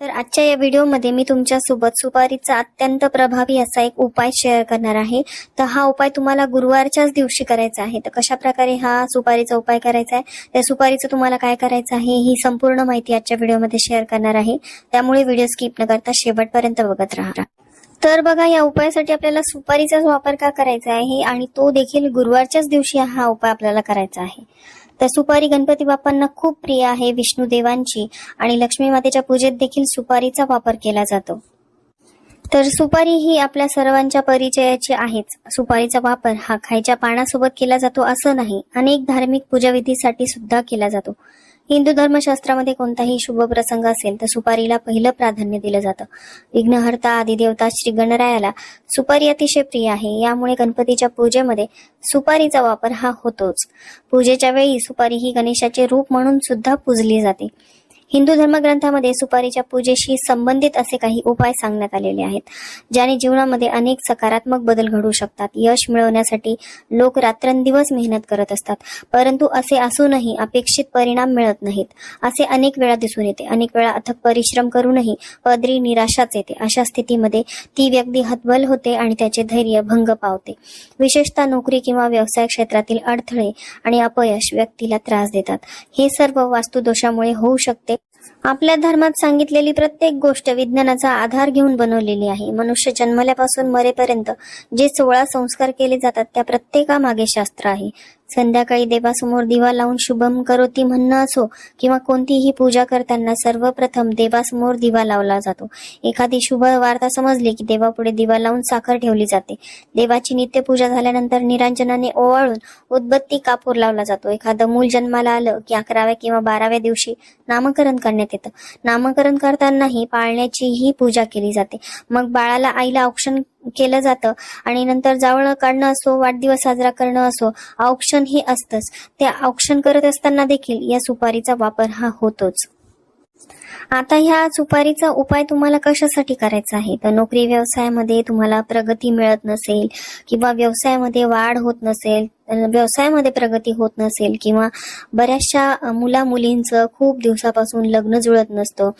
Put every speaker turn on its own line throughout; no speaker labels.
तर आजच्या या व्हिडिओमध्ये मी तुमच्यासोबत सुपारीचा अत्यंत प्रभावी असा एक उपाय शेअर करणार आहे. तर हा उपाय तुम्हाला गुरुवारच्याच दिवशी करायचा आहे. तर कशा प्रकारे हा सुपारीचा उपाय करायचा आहे? त्या सुपारीचं तुम्हाला काय करायचं आहे ही संपूर्ण माहिती आजच्या व्हिडिओमध्ये शेअर करणार आहे. त्यामुळे व्हिडिओ स्किप न करता शेवटपर्यंत बघत राहा. तर बघा या उपायासाठी आपल्याला सुपारीचाच वापर का करायचा आहे? आणि तो देखील गुरुवारच्याच दिवशी हा उपाय आपल्याला करायचा आहे. तर सुपारी गणपती बाप्पांना खूप प्रिय आहे विष्णू देवांची आणि लक्ष्मी मातेच्या पूजेत देखील सुपारीचा वापर केला जातो. तर सुपारी ही आपल्या सर्वांच्या परिचयाची आहेच. सुपारीचा वापर हा खायच्या पानासोबत केला जातो असं नाही. अनेक धार्मिक पूजाविधीसाठी सुद्धा केला जातो. हिंदू धर्मशास्त्रामध्ये कोणताही शुभ प्रसंग असेल तर सुपारीला पहिलं प्राधान्य दिलं जातं. विघ्नहर्ता आदिदेवता श्री गणरायाला सुपारी अतिशय प्रिय आहे. यामुळे गणपतीच्या पूजेमध्ये सुपारीचा वापर हा होतोच. पूजेच्या वेळी सुपारी ही गणेशाचे रूप म्हणून सुद्धा पूजली जाते. हिंदू धर्मग्रंथामध्ये सुपारीच्या पूजेशी संबंधित असे काही उपाय सांगण्यात आलेले आहेत ज्याने जीवनामध्ये अनेक सकारात्मक बदल घडू शकतात. यश मिळवण्यासाठी लोक रात्रंदिवस मेहनत करत असतात परंतु असे असूनही अपेक्षित परिणाम मिळत नाहीत. असे अनेक वेळा दिसून येते. अनेक वेळा अथक परिश्रम करूनही पदरी निराशाच येते. अशा स्थितीमध्ये ती व्यक्ती हतबल होते आणि त्याचे धैर्य भंग पावते. विशेषतः नोकरी किंवा व्यवसाय क्षेत्रातील अडथळे आणि अपयश व्यक्तीला त्रास देतात. हे सर्व वास्तुदोषामुळे होऊ शकते आपल्या धर्मात सांगितलेली प्रत्येक गोष्ट विज्ञानाचा आधार घेऊन बनवलेली आहे. मनुष्य जन्मल्यापासून मरेपर्यंत जे सोळा संस्कार केले जातात त्या प्रत्येकामागे शास्त्र आहे. संध्याकाळी देवासमोर दिवा लावून शुभम करोती म्हणणं असो किंवा कोणतीही पूजा करताना सर्वप्रथम देवासमोर दिवा लावला जातो. एखादी शुभ वार्ता समजली की देवापुढे दिवा लावून साखर ठेवली जाते. देवाची नित्यपूजा झाल्यानंतर निरांजनाने ओवाळून उदबत्ती कापूर लावला जातो. एखादं मूल जन्माला आलं की अकराव्या किंवा बाराव्या दिवशी नामकरण करण्यात येतं. नामकरण करतानाही पाळण्याचीही पूजा केली जाते. मग बाळाला आईला औक्षण केलं जातं. आणि नंतर जावळ काढणं असो वाढदिवस साजरा करणं असो औक्षण हे असतंच. ते औक्षण करत असताना देखील या सुपारीचा वापर हा होतोच. आता ह्या सुपारीचा उपाय तुम्हाला कशासाठी करायचा आहे? तर नोकरी व्यवसायामध्ये तुम्हाला प्रगती मिळत नसेल किंवा व्यवसायामध्ये वाढ होत नसेल व्यवसायामध्ये प्रगती होत नसेल किंवा बऱ्याचशा मुला मुलींचं खूप दिवसापासून लग्न जुळत नसतं.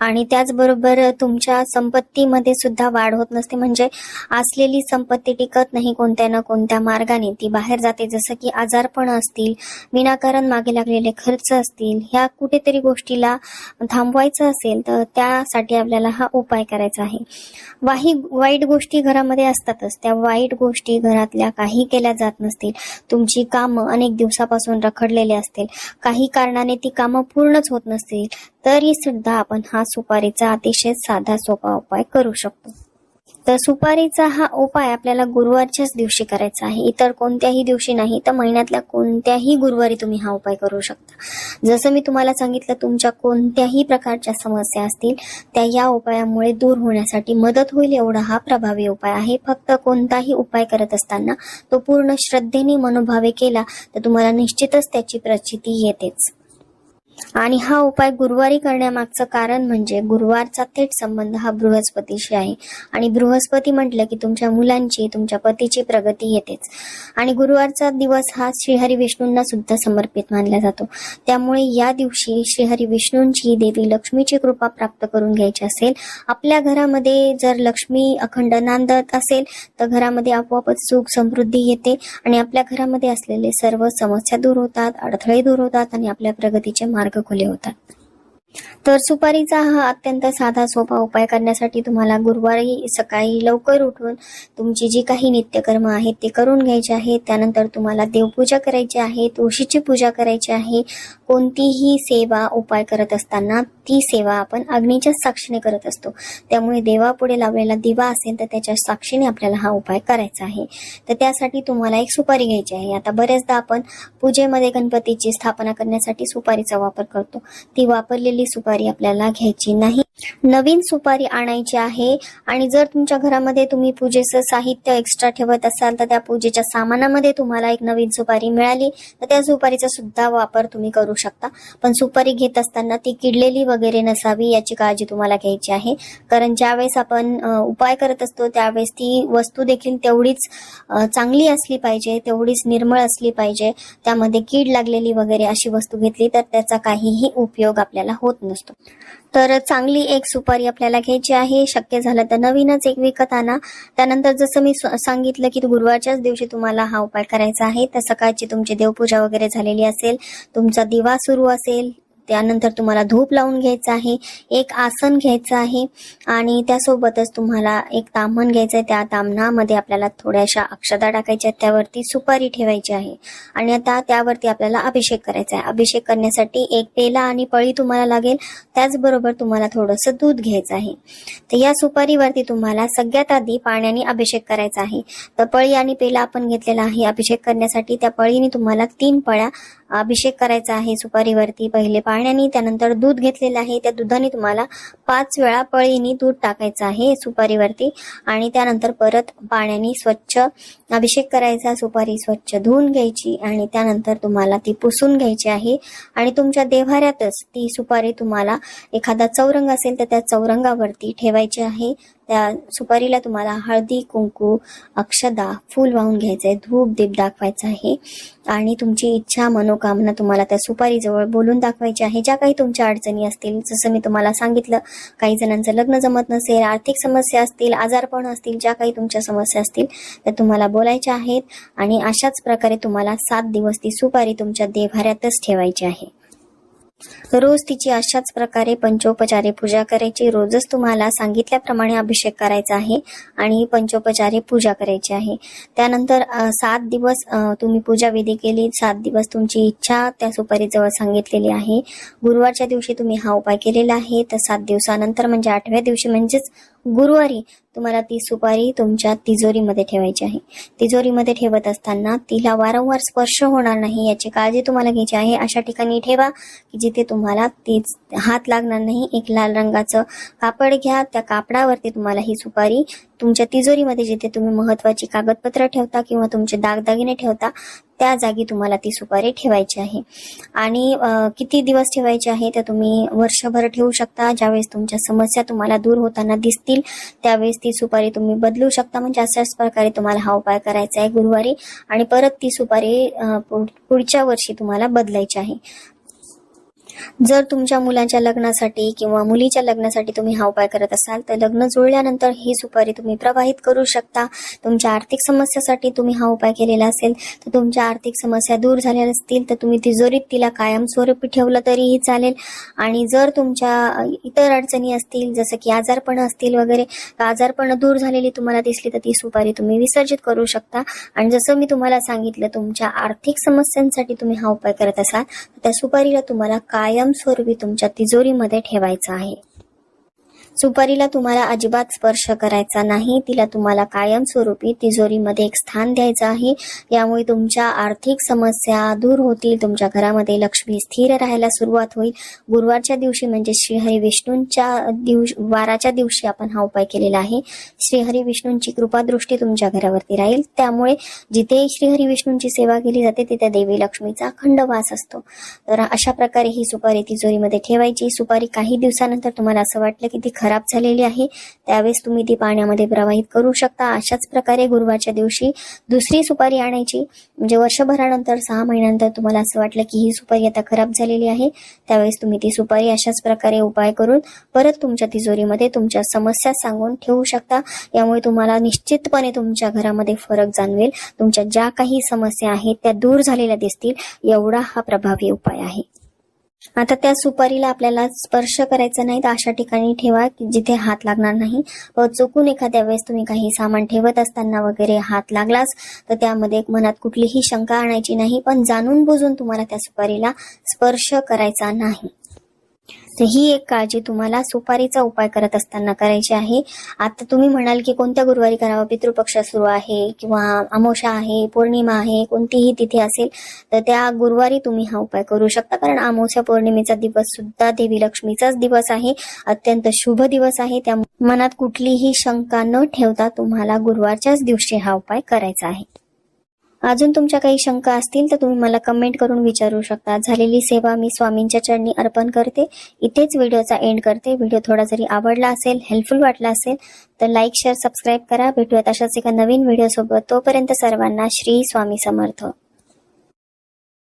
आणि त्याचबरोबर तुमच्या संपत्तीमध्ये सुद्धा वाढ होत नसते. म्हणजे असलेली संपत्ती टिकत नाही कोणत्या ना कोणत्या मार्गाने. ती बाहेर जाते. जसं की आजारपण असतील विनाकारण मागे लागलेले खर्च असतील ह्या कुठेतरी गोष्टीला थांबवायचं असेल तर त्यासाठी आपल्याला हा उपाय करायचा आहे. वाही वाईट गोष्टी घरामध्ये असतातच. त्या वाईट गोष्टी घरातल्या काही केल्या जात नसतील. तुमची कामं अनेक दिवसापासून रखडलेली असतील. काही कारणाने ती कामं पूर्णच होत नसतील तरी सुद्धा आपण हा सुपारीचा अतिशय साधा सोपा उपाय करू शकतो. तर सुपारीचा हा उपाय आपल्याला गुरुवारच्याच दिवशी करायचा आहे. इतर कोणत्याही दिवशी नाही तर महिन्यातल्या कोणत्याही गुरुवारी तुम्ही हा उपाय करू शकता. जसं मी तुम्हाला सांगितलं तुमच्या कोणत्याही प्रकारच्या समस्या असतील त्या या उपायामुळे दूर होण्यासाठी मदत होईल एवढा हा प्रभावी उपाय आहे. फक्त कोणताही उपाय करत असताना तो पूर्ण श्रद्धेने मनोभावे केला तर तुम्हाला निश्चितच त्याची प्रचिती येतेच. आणि हा उपाय गुरुवारी करण्यामागचं कारण म्हणजे गुरुवारचा थेट संबंध हा बृहस्पतीशी आहे. आणि बृहस्पती म्हटलं की तुमच्या मुलांची तुमच्या पतीची प्रगती येतेच. आणि गुरुवारचा दिवस हा श्रीहरी विष्णूंना सुद्धा समर्पित मानला जातो. त्यामुळे या दिवशी श्रीहरी विष्णूंची देवी लक्ष्मीची कृपा प्राप्त करून घ्यायची असेल. आपल्या घरामध्ये जर लक्ष्मी अखंड नांदत असेल तर घरामध्ये आपोआपच सुख समृद्धी येते. आणि आपल्या घरामध्ये असलेले सर्व समस्या दूर होतात अडथळे दूर होतात आणि आपल्या प्रगतीचे मार्ग मार्ग खुले होतात. तर सुपारीचा हा अत्यंत साधा सोपा उपाय करण्यासाठी तुम्हाला गुरुवारी सकाळी लवकर उठून तुमची जी काही नित्यकर्म आहेत ते करून घ्यायचे आहे त्यानंतर तुम्हाला देवपूजा करायची आहे तुळशीची पूजा करायची आहे. कोणतीही सेवा उपाय करत असताना ती सेवा आपण अग्नीच्या साक्षीने करत असतो. त्यामुळे देवापुढे लावलेला दिवा असेल तर त्याच्या साक्षीने आपल्याला हा उपाय करायचा आहे. तर त्यासाठी तुम्हाला एक सुपारी घ्यायची आहे. आता बऱ्याचदा आपण पूजेमध्ये गणपतीची स्थापना करण्यासाठी सुपारीचा वापर करतो. ती वापरलेली सुपारी आपल्याला घ्यायची नाही. नवीन सुपारी आणायची आहे. आणि जर तुमच्या घरामध्ये तुम्ही पूजेचं साहित्य एक्स्ट्रा ठेवत असाल तर त्या पूजेच्या सामानामध्ये तुम्हाला एक नवीन सुपारी मिळाली. तर त्या सुपारीचा सुद्धा वापर तुम्ही करू शकता. पण सुपारी घेत असताना ती किडलेली वगैरे नसावी याची काळजी तुम्हाला घ्यायची आहे. कारण ज्यावेळेस आपण उपाय करत असतो त्यावेळेस ती वस्तू देखील तेवढीच चांगली असली पाहिजे तेवढीच निर्मळ असली पाहिजे. त्यामध्ये कीड लागलेली वगैरे अशी वस्तू घेतली तर त्याचा काहीही उपयोग आपल्याला होत नसतो. तर चांगली एक सुपारी आपल्याला घ्यायची आहे. शक्य झालं तर नवीनच एक विकत आणा. त्यानंतर जसं मी सांगितलं की गुरुवारच्याच दिवशी तुम्हाला हा उपाय करायचा आहे. तर सकाळची तुमची देवपूजा वगैरे झालेली असेल. तुमचा दिवा सुरू असेल. त्यानंतर तुम्हाला धूप लावून घ्यायचं आहे एक आसन घ्यायचं आहे आणि त्यासोबतच तुम्हाला एक ताम्हण घ्यायचं आहे त्या ताम्हणामध्ये आपल्याला थोड्याशा अक्षता टाकायच्या आहेत त्यावरती सुपारी ठेवायची आहे. आणि आता त्यावरती आपल्याला अभिषेक करायचा आहे. अभिषेक करण्यासाठी एक पेला आणि पळी तुम्हाला लागेल. त्याचबरोबर तुम्हाला थोडंसं दूध घ्यायचं आहे. तर या सुपारीवरती तुम्हाला सगळ्यात आधी पाण्याने अभिषेक करायचा आहे. तर पळी आणि पेला आपण घेतलेला आहे. अभिषेक करण्यासाठी त्या पळीने तुम्हाला तीन पळ्या अभिषेक करायचा आहे सुपारीवरती. पहिले पाण्याने त्यानंतर दूध घेतलेलं आहे. त्या दुधाने तुम्हाला पाच वेळा पळीने दूध टाकायचं आहे सुपारीवरती. आणि त्यानंतर परत पाण्याने स्वच्छ अभिषेक करायचा सुपारी स्वच्छ धुवून घ्यायची आणि त्यानंतर तुम्हाला ती पुसून घ्यायची आहे. आणि तुमच्या देव्हाऱ्यातच ती सुपारी तुम्हाला एखादा चौरंग असेल तर त्या चौरंगावरती ठेवायची आहे. त्या सुपारीला तुम्हाला हळदी कुंकू अक्षदा फूल वाहून घ्यायचं आहे धूप दीप दाखवायचा आहे. आणि तुमची इच्छा मनोकामना तुम्हाला त्या सुपारीजवळ बोलून दाखवायची आहे. ज्या काही तुमच्या अडचणी असतील जसं मी तुम्हाला सांगितलं काही जणांचं लग्न जमत नसेल आर्थिक समस्या असतील आजारपण असतील ज्या काही तुमच्या समस्या असतील त्या तुम्हाला बोलायच्या आहेत. आणि अशाच प्रकारे तुम्हाला सात दिवस ती सुपारी तुमच्या देभाऱ्यातच ठेवायची आहे. रोज तिची अशाच प्रकारे पंचोपचारे पूजा करायची. रोजच तुम्हाला सांगितल्याप्रमाणे अभिषेक करायचा आहे आणि पंचोपचारे पूजा करायची आहे. त्यानंतर सात दिवस तुम्ही पूजा विधी केली. सात दिवस तुमची इच्छा त्या सुपारीजवळ सांगितलेली आहे. गुरुवारच्या दिवशी तुम्ही हा उपाय केलेला आहे. तर सात दिवसानंतर म्हणजे आठव्या दिवशी म्हणजेच गुरुवारी तुम्हाला ती सुपारी तुमच्या तिजोरीमध्ये ठेवायची आहे. तिजोरीमध्ये ठेवत असताना तिला वारंवार स्पर्श होणार नाही याची काळजी तुम्हाला घ्यायची आहे. अशा ठिकाणी ठेवा की जिथे तुम्हाला ती हात लागणार नाही. एक लाल रंगाचं कापड घ्या. त्या कापडावरती तुम्हाला ही सुपारी तुमच्या तिजोरीमध्ये जिथे तुम्ही महत्वाची कागदपत्र ठेवता किंवा तुमचे दागदागिने ठेवता त्या जागी तुम्हाला ती सुपारी ठेवायची आहे. आणि किती दिवस ठेवायची आहे तर तुम्ही वर्षभर ठेवू शकता. ज्यावेळेस तुमच्या समस्या तुम्हाला दूर होताना दिसतील त्यावेळेस ती सुपारी तुम्ही बदलू शकता. म्हणजे अशाच प्रकारे तुम्हाला हा उपाय करायचा आहे गुरुवारी. आणि परत ती सुपारी पुढ- पुढच्या वर्षी तुम्हाला बदलायची आहे. जर तुमच्या मुलांच्या लग्नासाठी किंवा मुलीच्या लग्नासाठी तुम्ही हा उपाय करत असाल तर लग्न जुळल्यानंतर ही सुपारी तुम्ही प्रवाहित करू शकता. तुमच्या आर्थिक समस्यासाठी तुम्ही हा उपाय केलेला असेल तर तुमच्या आर्थिक समस्या दूर झाल्या असतील तर तुम्ही तिजोरीत तिला कायमस्वरूपी ठेवलं तरीही चालेल. आणि जर तुमच्या इतर अडचणी असतील जसं की आजारपण असतील वगैरे तर आजारपण दूर झालेली तुम्हाला दिसली तर ती सुपारी तुम्ही विसर्जित करू शकता. आणि जसं मी तुम्हाला सांगितलं तुमच्या आर्थिक समस्यांसाठी तुम्ही हा उपाय करत असाल तर त्या सुपारीला तुम्हाला कायमस्वरूपी तुमच्या तिजोरीमध्ये ठेवायचं आहे. सुपारीला तुम्हाला अजिबात स्पर्श करायचा नाही. तिला तुम्हाला कायमस्वरूपी तिजोरीमध्ये एक स्थान द्यायचं आहे. यामुळे तुमच्या आर्थिक समस्या दूर होतील. तुमच्या घरामध्ये लक्ष्मी स्थिर राहायला सुरुवात होईल. गुरुवारच्या दिवशी म्हणजे श्रीहरी विष्णूंच्या दिवशी वाराच्या दिवशी आपण हा उपाय केलेला आहे. श्रीहरी विष्णूंची कृपादृष्टी तुमच्या घरावरती राहील. त्यामुळे जिथे श्रीहरी विष्णूंची सेवा केली जाते तिथे देवी लक्ष्मीचा अखंड वास असतो. तर अशा प्रकारे ही सुपारी तिजोरीमध्ये ठेवायची. सुपारी काही दिवसानंतर तुम्हाला असं वाटलं की ती खराब झालेली आहे त्यावेळेस तुम्ही ती पाण्यामध्ये प्रवाहित करू शकता. अशाच प्रकारे गुरुवारच्या दिवशी दुसरी सुपारी आणायची. म्हणजे वर्षभरानंतर सहा महिन्यानंतर तुम्हाला असं वाटलं की ही सुपारी आता खराब झालेली आहे. त्यावेळेस तुम्ही ती सुपारी अशाच प्रकारे उपाय करून परत तुमच्या तिजोरीमध्ये तुमच्या समस्या सांगून ठेवू शकता. यामुळे तुम्हाला निश्चितपणे तुमच्या घरामध्ये फरक जाणवेल. तुमच्या ज्या काही समस्या आहेत त्या दूर झालेल्या दिसतील. एवढा हा प्रभावी उपाय आहे. आता त्या सुपारीला आपल्याला स्पर्श करायचा नाही तर अशा ठिकाणी ठेवा की जिथे हात लागणार नाही. व चुकून एखाद्या वेळेस तुम्ही काही सामान ठेवत असताना वगैरे हात लागलाच तर त्यामध्ये मनात कुठलीही शंका आणायची नाही पण जाणून बुजून तुम्हाला त्या सुपारीला स्पर्श करायचा नाही. तर ही एक काळजी तुम्हाला सुपारीचा उपाय करत असताना करायची आहे. आता तुम्ही म्हणाल की कोणत्या गुरुवारी करावा? पितृपक्ष सुरू आहे किंवा अमोशा आहे पौर्णिमा आहे कोणतीही तिथी असेल तर त्या गुरुवारी तुम्ही हा उपाय करू शकता. कारण आमोशा पौर्णिमेचा दिवस सुद्धा देवी लक्ष्मीचाच दिवस आहे. अत्यंत शुभ दिवस आहे. त्या मनात कुठलीही शंका न ठेवता तुम्हाला गुरुवारच्याच दिवशी हा उपाय करायचा आहे. अजून तुमच्या काही शंका असतील तर तुम्ही मला कमेंट करून विचारू शकता. झालेली सेवा मी स्वामींच्या चरणी अर्पण करते. इथेच व्हिडिओचा एंड करते. व्हिडिओ थोडा जरी आवडला असेल हेल्पफुल वाटला असेल तर लाईक शेअर सबस्क्राईब करा. भेटूयात अशाच एका नवीन व्हिडिओ सोबत. तोपर्यंत सर्वांना श्री स्वामी समर्थ.